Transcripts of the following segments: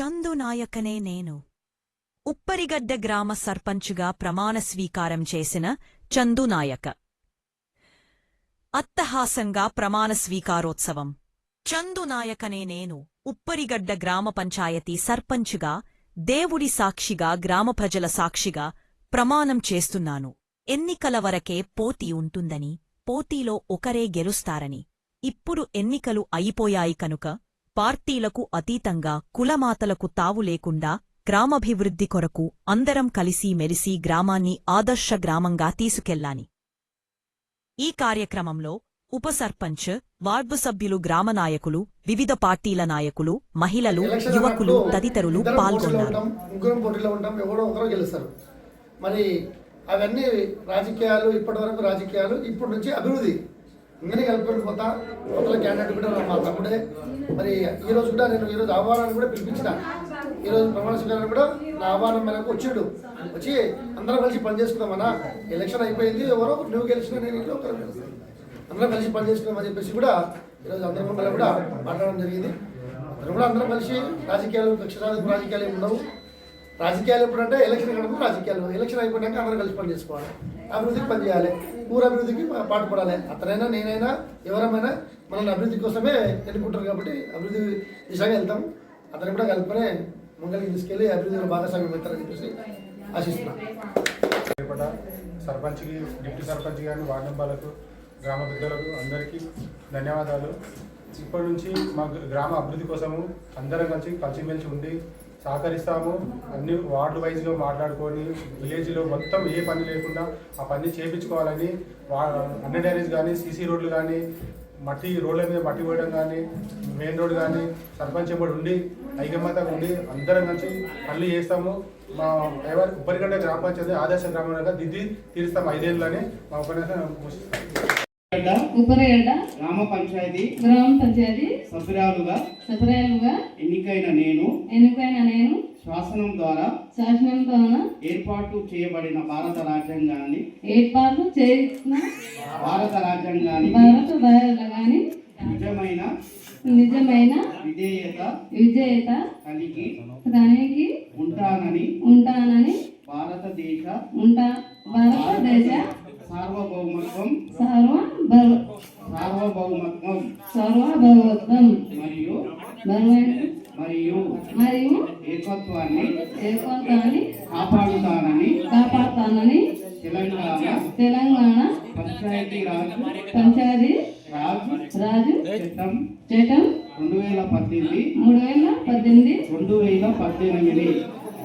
చందునాయకనే నేను. ఉప్పరిగడ్డ గ్రామ సర్పంచుగా ప్రమాణ స్వీకారం చేసిన చందునాయక. అత్తహాసంగా ప్రమాణ స్వీకారోత్సవం. చందునాయకనే నేను ఉప్పరిగడ్డ గ్రామ పంచాయతీ సర్పంచుగా దేవుడి సాక్షిగా గ్రామ ప్రజల సాక్షిగా ప్రమాణం చేస్తున్నాను. ఎన్నికల వరకే పోటీ ఉంటుందని పోటీలో ఒకరే గెలుస్తారని. ఇప్పుడు ఎన్నికలు అయిపోయాయి కనుక పార్టీలకు అతీతంగా కులమాతలకు తావు లేకుండా గ్రామాభివృద్ధి కొరకు అందరం కలిసి మెలిసి గ్రామాన్ని ఆదర్శ గ్రామంగా తీసుకెళ్ళాని ఈ కార్యక్రమంలో ఉప సర్పంచ్ వార్డు సభ్యులు గ్రామ నాయకులు వివిధ పార్టీల నాయకులు మహిళలు యువకులు తదితరులు పాల్గొన్నారు. ఉంటాం, ముగ్గురం పోటీలో ఉంటాం ఎవరో ఒకరు గెలుస్తారు. మరి అవన్నీ రాజకీయాలు ఇప్పటి వరకు రాజకీయాలు ఇప్పటి నుంచి అభివృద్ధి. ఇంకనే కలుపుకొని కొత్త కొత్తలో క్యాండిడేట్ కూడా మా తమ్ముడే. మరి ఈ రోజు కూడా నేను ఈరోజు ఆహ్వానాన్ని కూడా పిలిపించిన. ఈరోజు ప్రమాణ స్వీకారాన్ని కూడా నా ఆహ్వానం మేరకు వచ్చిండు. వచ్చి అందరం కలిసి పనిచేసుకుందామన్నా. ఎలక్షన్ అయిపోయింది. ఎవరో నువ్వు గెలిచిన నేను ఇంట్లో ఒకరు అందరం కలిసి పనిచేసుకుందామని చెప్పేసి కూడా ఈరోజు అందరం కూడా మాట్లాడడం జరిగింది. అందరం కూడా అందరం కలిసి రాజకీయాలు కక్షరాజు రాజకీయాలు ఏమి ఉండవు. రాజకీయాలు ఎప్పుడంటే ఎలక్షన్ కనుక రాజకీయాలు ఎలక్షన్ అయిపోయాక అందరూ కలిసి పని చేసుకోవాలి. అభివృద్ధికి పని చేయాలి. ఊరు అభివృద్ధికి పాటుపడాలి అతనైనా నేనైనా ఎవరమైనా మనల్ని అభివృద్ధి కోసమే ఎన్నుకుంటారు కాబట్టి అభివృద్ధి దిశగా వెళ్తాం. అతను కూడా కలుపుకొని ముంగలికి తీసుకెళ్ళి అభివృద్ధిలో భాగస్వామ్యం అవుతారని చెప్పేసి ఆశిస్తున్నాం. సర్పంచ్కి డిప్యూటీ సర్పంచ్ కానీ వార్డు మెంబర్లకు గ్రామ పెద్దలకు అందరికీ ధన్యవాదాలు. ఇప్పటి నుంచి మా గ్రామ అభివృద్ధి కోసము అందరం కలిసి కలిసిమెలిసి ఉండి సహకరిస్తాము. అన్ని వార్డు వైజ్గా మాట్లాడుకొని విలేజ్లో మొత్తం ఏ పని లేకుండా ఆ పని చేయించుకోవాలని వా అన్న డ్యారేజ్ కానీ సీసీ రోడ్లు కానీ మట్టి రోడ్ల మీద మట్టి పోయడం కానీ మెయిన్ రోడ్ కానీ సర్పంచ్ ఎంబడి ఉండి ఐకమత్యంగా ఉండి అందరం కలిసి పనులు చేస్తాము. మా ఎవరి ఉప్పరిగడ్డ గ్రామ పంచాయతీ ఆదర్శ గ్రామంగా దిద్ది తీరుస్తాం ఐదేళ్ళని మా ఉపన్యాసం గ్రామ పంచాయతీ గ్రామ పంచాయతీ సభ్యురాలుగా సపరాలుగా ఎన్నికైన నేను ఎన్నికైన నేను శాసనం ద్వారా శాసనంతో ఏర్పాటు చేయబడిన భారత రాజ్యాంగాన్ని ఏర్పాట్లు చేసిన భారత రాజ్యాంగానికి భారత గాని నిజమైన నిజమైన విధేయత విజేత కలిగి దానికి ఉంటానని ఉంటానని భారతదేశ ఉంటా భారతదేశ సార్వభౌమత్వం సార్వభౌమత్వం సర్వభౌత్వం మరియు మరియు మరియు ఏకత్వాన్ని ఏకత్వాన్ని కాపాడుతానని కాపాడుతానని తెలంగాణ తెలంగాణ పంచాయతీ రాజ్ పంచాయతీ రాజ్ రాజు చట్టం చట్టం రెండు వేల పద్దెనిమిది మూడు వేల పద్దెనిమిది రెండు వేల పద్దెనిమిది.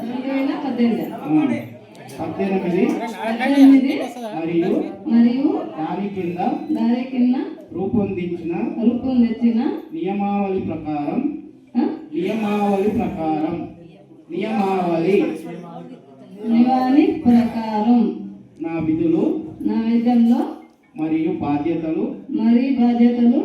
రెండు వేల పద్దెనిమిది. పద్దెనిమిది పద్దెనిమిది మరియు మరియు దాని కింద దాని కింద రూపొందించిన రూపొందించిన నియమావళి ప్రకారం నియమావళి ప్రకారం నియమావళి నివాని ప్రకారం. నా విధులు నా విధంలో మరియు బాధ్యతలు మరి బాధ్యతలు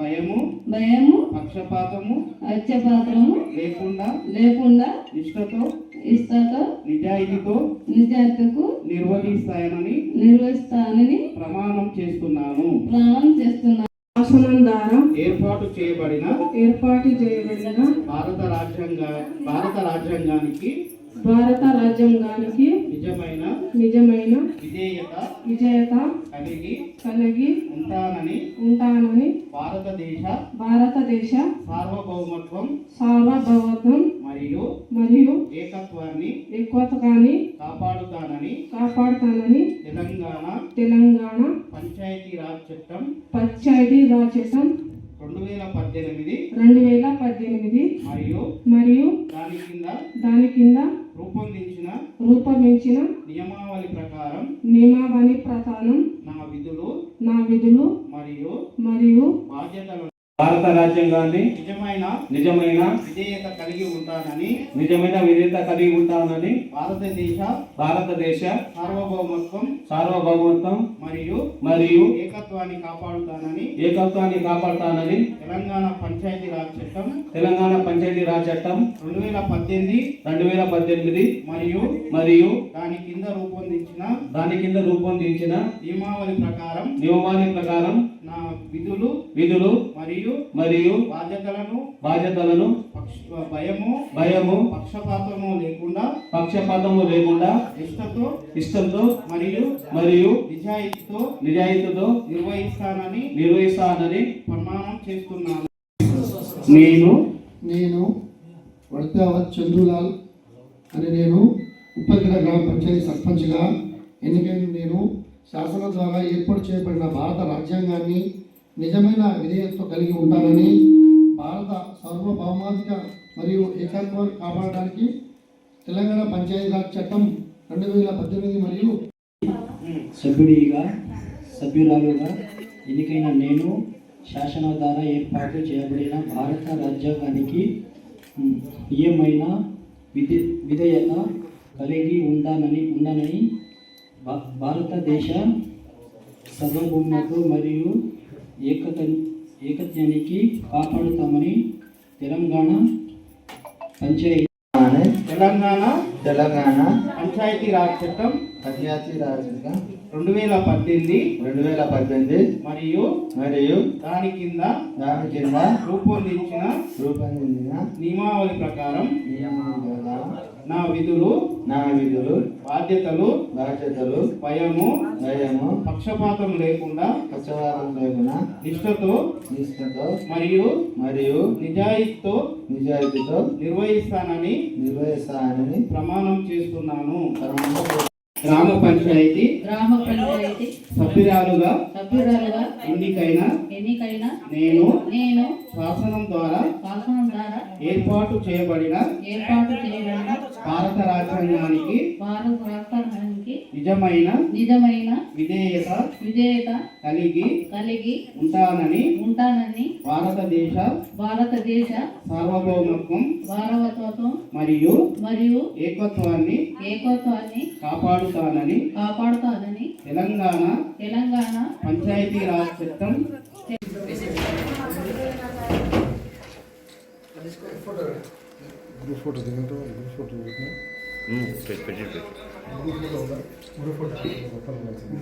భయము భయము పక్షపాతము అత్యపాత్రము లేకుండా లేకుండా నిష్ఠతో ఇష్టతో నిజాయితీతో నిజాయితీకు నిర్వహిస్తానని నిర్వహిస్తానని ప్రమాణం చేస్తున్నాను. ప్రాణం చేస్తున్నాను. శాసనం ద్వారా ఏర్పాటు చేయబడిన ఏర్పాటు చేయబడిన భారత రాజ్యాంగ భారత రాజ్యాంగానికి భారత రాజ్యాంగానికి నిజమైన నిజమైన విధేయత విజేత కలిగి కలిగి ఉంటానని ఉంటానని భారతదేశ భారతదేశ సార్వభౌమత్వం సార్వభౌమత్వం మరియు మరియు ఏకత్వాన్ని ఎక్కువగాని కాపాడుతానని కాపాడుతానని తెలంగాణ తెలంగాణ పంచాయతీ రాజ్ చట్టం పంచాయతీ రాజ్ చట్టం రెండు వేల పద్దెనిమిది రెండు వేల పద్దెనిమిది మరియు మరియు దాని కింద దాని కింద రూపొందించిన రూపొందించిన నియమావళి ప్రకారం నియమావళి ప్రకారం నా విధులు నా విధులు మరియు మరియు బాధ్యతలను భారత రాజ్యాంగాన్ని నిజమైన నిజమైన విధేయత కలిగి ఉంటానని నిజమైన విధేయత కలిగి ఉంటానని భారతదేశ భారతదేశ సార్వభౌమత్వం సార్వభౌమత్వం మరియు మరియు ఏకత్వాన్ని కాపాడుతానని ఏకత్వాన్ని కాపాడుతానని తెలంగాణ పంచాయతీ రాజ్ చట్టం తెలంగాణ పంచాయతీ రాజ్ చట్టం రెండు వేల పద్దెనిమిది రెండు వేల పద్దెనిమిది మరియు మరియు దాని కింద రూపొందించిన దాని కింద రూపొందించిన నియమావళి ప్రకారం నియమావళి ప్రకారం నా విధులు విధులు మరియు మరియు బాధ్యతలను బాధ్యతలను భయము భయము పక్షపాతము లేకుండా పక్షపాతము లేకుండా నిష్ఠతో ఇష్టంతో మరియు మరియు నిజాయితీతో నిజాయితీతో నిర్వహిస్తానని నిర్వహిస్తానని ప్రమాణం చేస్తున్నాను. నేను నేను వర్తావత్ చంద్రులాల్ అని నేను ఉప్పగిర గ్రామ పంచాయతీ సర్పంచ్గా ఎన్నికైన నేను శాసనం ద్వారా ఏర్పాటు చేయబడిన భారత రాజ్యాంగాన్ని నిజమైన విధేయతతో కలిగి ఉంటానని భారత సార్వభౌమాధిక మరియు ఏకత్వాన్ని కాపాడడానికి తెలంగాణ పంచాయతీరాజ్ చట్టం రెండు వేల పద్దెనిమిది మరియు సభ్యుడిగా సభ్యురాలుగా ఎన్నికైన నేను శాసనం ద్వారా ఏర్పాటు చేయబడిన భారత రాజ్యాంగానికి ఏమైనా విధి విధేయత కలిగి ఉండాలని ఉండనని భారతదేశ సార్వభౌమకు మరియు ఏకత ఏకత్యానికి కాపాడుతామని తెలంగాణ పంచాయతీ తెలంగాణ. తెలంగాణ పంచాయతీ రాజ్ చట్టం పంచాయతీ రాజ్గా రెండు వేల పద్దెనిమిది రెండు వేల పద్దెనిమిది. మరియు మరియు దాని కింద దాని కింద రూపొందించిన రూపొందించిన నియమావళి ప్రకారం నియమాల నా విధులు నా విధులు బాధ్యతలు బాధ్యతలు భయము భయము పక్షపాతం లేకుండా పక్షవాతం లేకుండా నిష్ఠతో నిష్ఠతో మరియు మరియు నిజాయితీతో నిజాయితీతో నిర్వహిస్తానని నిర్వహిస్తానని ప్రమాణం చేస్తున్నాను. గ్రామ పంచాయతీ గ్రామ పంచాయతీ సభ్యురాలుగా సభ్యురాలుగా ఎన్నికైన ఎన్నికైన నేను నేను శాసనం ద్వారా శాసనం ద్వారా ఏర్పాటు చేయబడిన ఏర్పాటు చేయబడిన భారత రాజ్యాంగానికి భారత రాష్ట్రానికి నిజమైన నిజమైన విధేయత విధేయత కలిగి కలిగి ఉంటానని ఉంటానని భారతదేశ భారతదేశ సార్వభౌమత్వం భారవత్వం మరియు మరియు ఏకత్వాన్ని ఏకత్వాన్ని కాపాడుతానని కాపాడుతానని తెలంగాణ తెలంగాణ పంచాయతీ రాజ్ చట్టం ಗ್ರೂಪ್ ಫೋಟೋ ತಗೊಂಡು ಗ್ರೂಪ್ ಫೋಟೋ ಹ್ಞೂ ಪೆಟ್ಟಿರ್ಬೇಕು group photo group photo open ಮಾಡ್ತೀನಿ